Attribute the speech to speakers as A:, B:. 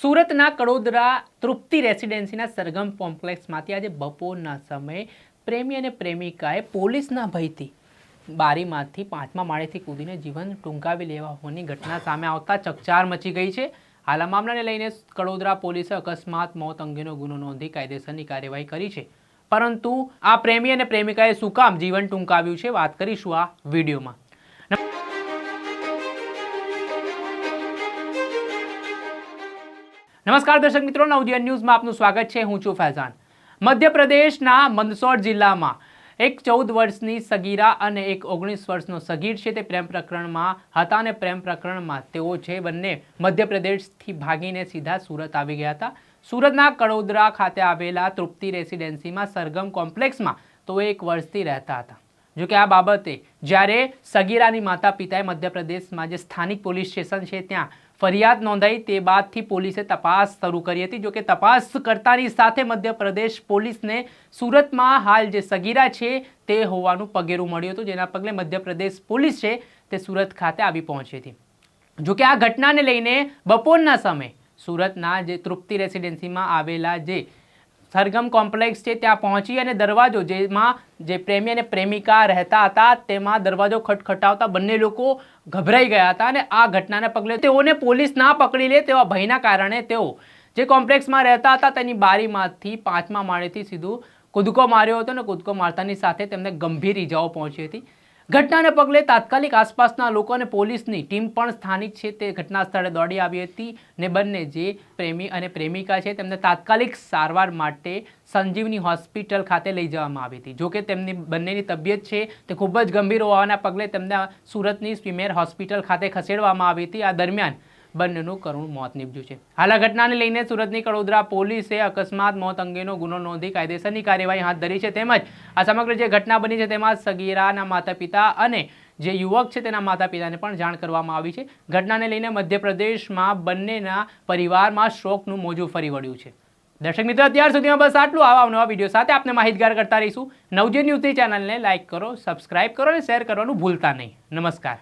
A: સુરતના કડોદરા તૃપ્તિ રેસિડેન્સીના સરગમ કોમ્પ્લેક્સમાંથી આજે બપોરના સમયે પ્રેમી અને પ્રેમિકાએ પોલીસના ભયથી બારીમાંથી પાંચમા માળેથી કૂદીને જીવન ટૂંકાવી લેવા હોવાની ઘટના સામે આવતા ચકચાર મચી ગઈ છે. હાલ આ મામલાને લઈને કડોદરા પોલીસે અકસ્માત, મોત અંગેનો ગુનો નોંધી કાયદેસરની કાર્યવાહી કરી છે. પરંતુ આ પ્રેમી અને પ્રેમિકાએ શું કામ જીવન ટૂંકાવ્યું છે? વાત કરીશું આ વિડીયોમાં. નમસ્કાર દર્શક મિત્રો નવજીવન ન્યૂઝમાં આપનું સ્વાગત છે. હું છું ફૈઝાન. મધ્યપ્રદેશના મંદસૌર જિલ્લામાં એક ચૌદ વર્ષની સગીરા અને એક ઓગણીસ વર્ષનો સગીર છે તે પ્રેમ પ્રકરણમાં હતા અને પ્રેમ પ્રકરણમાં તેઓ છે બંને મધ્યપ્રદેશથી ભાગીને સીધા સુરત આવી ગયા હતા. સુરતના કડોદરા ખાતે આવેલા તૃપ્તિ રેસિડેન્સીમાં સરગમ કોમ્પ્લેક્સમાં તો એક વર્ષથી રહેતા હતા. જો કે આ બાબતે જ્યારે સગીરાની માતા પિતાએ મધ્યપ્રદેશમાં જે સ્થાનિક પોલીસ સ્ટેશન છે ત્યાં ફરિયાદ નોંધાઈ તે બાદથી પોલીસે તપાસ શરૂ કરી હતી. જોકે તપાસ કરતાની સાથે મધ્યપ્રદેશ પોલીસને સુરતમાં હાલ જે સગીરા છે તે હોવાનું પગેરું મળ્યું હતું. જેના પગલે મધ્યપ્રદેશ પોલીસ છે તે સુરત ખાતે આવી પહોંચી હતી. જોકે આ ઘટનાને લઈને બપોરના સમયે સુરતના જે તૃપ્તિ રેસિડેન્સીમાં આવેલા જે સરગમ કોમ્પ્લેક્સ છે, ત્યાં પહોંચી અને દરવાજો જેમાં જે પ્રેમી અને પ્રેમિકા રહેતા હતા, તેમાં દરવાજો ખટખટાવતા બંને લોકો ગભરાઈ ગયા હતા અને આ ઘટનાને પગલે તેઓને પોલીસ ના પકડી લે તેવા ભયના કારણે તેઓ જે કોમ્પ્લેક્સમાં રહેતા હતા, તેની બારીમાંથી પાંચમા માળેથી સીધું કૂદકો માર્યો હતો અને કૂદકો મારતાની સાથે તેમને ગંભીર ઈજાઓ પહોંચી હતી. ઘટનાને પગલે તાત્કાલિક આસપાસના લોકો અને પોલીસની ટીમ પણ સ્થાનિક છે તે ઘટના સ્થળે દોડી આવી હતી ને બંને જે પ્રેમી અને પ્રેમિકા છે તેમને તાત્કાલિક સારવાર માટે સંજીવની હોસ્પિટલ ખાતે લઈ જવામાં આવી હતી. જોકે તેમની બંનેની તબિયત છે તે ખૂબ જ ગંભીર હોવાના પગલે તેમને સુરતની સ્વીમેર હોસ્પિટલ ખાતે ખસેડવામાં આવી હતી. આ દરમિયાન બંનેનું કરુણ મોત નીપજ્યું છે. હાલ આ ઘટનાને લઈને સુરતની કડોદરા પોલીસે અકસ્માત મોત અંગેનો ગુનો નોંધી કાયદેસરની કાર્યવાહી હાથ ધરી છે. તેમજ આ સમગ્ર જે ઘટના બની છે તેમાં સગીરાના માતા પિતા અને જે યુવક છે તેના માતા પિતાને પણ જાણ કરવામાં આવી છે. ઘટનાને લઈને મધ્યપ્રદેશમાં બંનેના પરિવારમાં શોકનું મોજું ફરી વળ્યું છે. દર્શક મિત્રો, અત્યાર સુધીમાં બસ આટલું. આવા નવા વીડિયો સાથે આપને માહિતગાર કરતા રહીશું. નવજે ન્યૂઝની ચેનલને લાઇક કરો, સબસ્ક્રાઇબ કરો અને શેર કરવાનું ભૂલતા નહીં. નમસ્કાર.